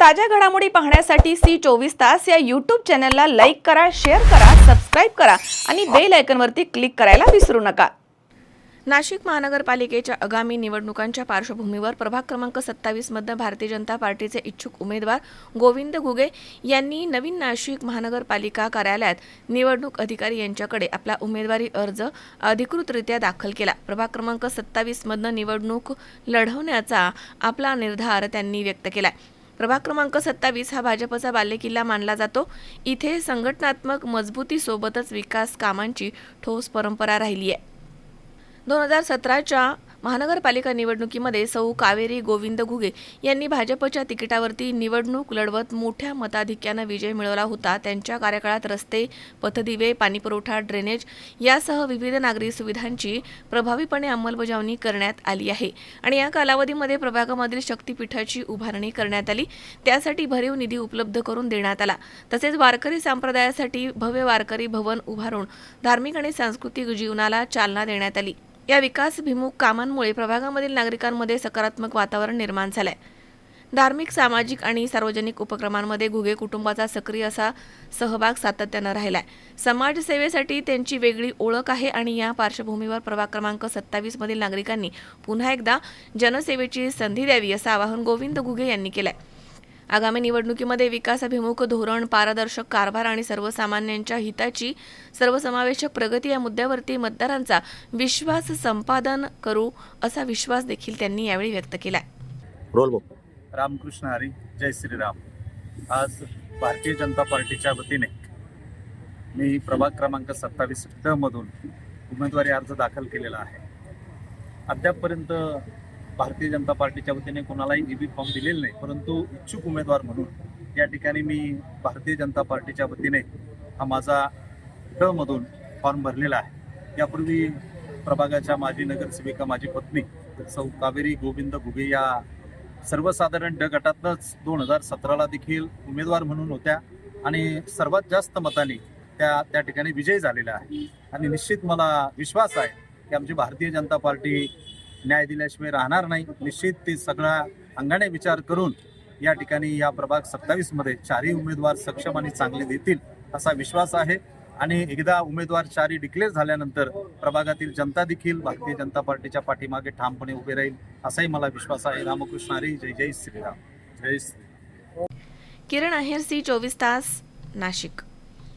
ताज्या घडामोडी पाहण्यासाठी सी चोवीस तास या यूट्यूब चॅनलला लाईक करा शेअर करा सबस्क्राईब करा आणि बेल आयकनवरती क्लिक करायला विसरू नका. नाशिक महानगरपालिकेच्या आगामी निवडणुकांच्या पार्श्वभूमीवर प्रभाग क्रमांक सत्तावीसमधनं भारतीय जनता पार्टीचे इच्छुक उमेदवार गोविंद घुगे यांनी नवीन नाशिक महानगरपालिका कार्यालयात निवडणूक अधिकारी यांच्याकडे आपला उमेदवारी अर्ज अधिकृतरित्या दाखल केला. प्रभाग क्रमांक सत्तावीसमधनं निवडणूक लढवण्याचा आपला निर्धार त्यांनी व्यक्त केला. प्रभाग क्रमांक सत्तावीस हा भाजपचा बालेकिल्ला मानला जातो. इथे संघटनात्मक मजबूतीसोबतच विकास कामांची ठोस परंपरा राहिली आहे. दोन हजार सतराच्या महानगरपालिका निवडणुकीमध्ये सौ कावेरी गोविंद घुगे यांनी भाजपच्या तिकिटावरती निवडणूक लढवत मोठ्या मताधिक्यानं विजय मिळवला होता. त्यांच्या कार्यकाळात रस्ते पथदिवे पाणीपुरवठा ड्रेनेज यासह विविध नागरी सुविधांची प्रभावीपणे अंमलबजावणी करण्यात आली आहे आणि या कालावधीमध्ये प्रभागामधील शक्तीपीठाची उभारणी करण्यात आली. त्यासाठी भरीव निधी उपलब्ध करून देण्यात आला. तसेच वारकरी संप्रदायासाठी भव्य वारकरी भवन उभारून धार्मिक आणि सांस्कृतिक जीवनाला चालना देण्यात आली. या विकासभिमुख कामांमुळे प्रभागामधील नागरिकांमध्ये सकारात्मक वातावरण निर्माण झालंय. धार्मिक सामाजिक आणि सार्वजनिक उपक्रमांमध्ये घुगे कुटुंबाचा सक्रिय असा सहभाग सातत्यानं राहिलाय. समाजसेवेसाठी त्यांची वेगळी ओळख आहे आणि या पार्श्वभूमीवर प्रभाग क्रमांक सत्तावीस मधील नागरिकांनी पुन्हा एकदा जनसेवेची संधी द्यावी असं आवाहन गोविंद घुगे यांनी केलंय. आगामी निवडणुकीमध्ये विकासाभिमुख धोरण पारदर्शक कारभार आणि सर्वसामान्यांच्या हिताची सर्वसमावेशक प्रगती या मुद्द्यावरती मतदारांचा विश्वास संपादन करू असा विश्वास देखील त्यांनी यावेळी व्यक्त केला रामकृष्ण हरी जय श्रीराम. आज भारतीय जनता पार्टीच्या वतीने मी प्रभाग क्रमांक सत्तावीस ड मधून उमेदवारी अर्ज दाखल केलेला आहे. अद्यापपर्यंत भारतीय जनता पार्टीच्या वतीने कोणालाही ई बी फॉर्म दिलेला नाही परंतु इच्छुक उमेदवार म्हणून या ठिकाणी मी भारतीय जनता पार्टीच्या वतीने हा माझा डमधून फॉर्म भरलेला आहे. यापूर्वी प्रभागाच्या माजी नगरसेविका माझी पत्नी सौ कावेरी गोविंद घुगे या सर्वसाधारण ड गटातनंच दोन हजार सतराला देखील उमेदवार म्हणून होत्या आणि सर्वात जास्त मतांनी त्या त्या ठिकाणी विजयी झालेल्या आहे आणि निश्चित मला विश्वास आहे की आमची भारतीय जनता पार्टी न्याय दिल्याशिवाय राहणार नाही. निश्चित ते सगळ्या अंगाने विचार करून या ठिकाणी या प्रभाग सत्तावीसमध्ये चारही उमेदवार सक्षम आणि चांगले देतील असा विश्वास आहे. आणि एकदा उमेदवार चारी डिक्लेअर झाल्यानंतर प्रभागातील जनता देखील भारतीय जनता पार्टीच्या पाठीमागे ठामपणे उभे राहील असाही मला विश्वास आहे. रामकृष्ण हरी जय जय श्रीराम. जय श्री किरण आहेर सी चोवीस तास नाशिक.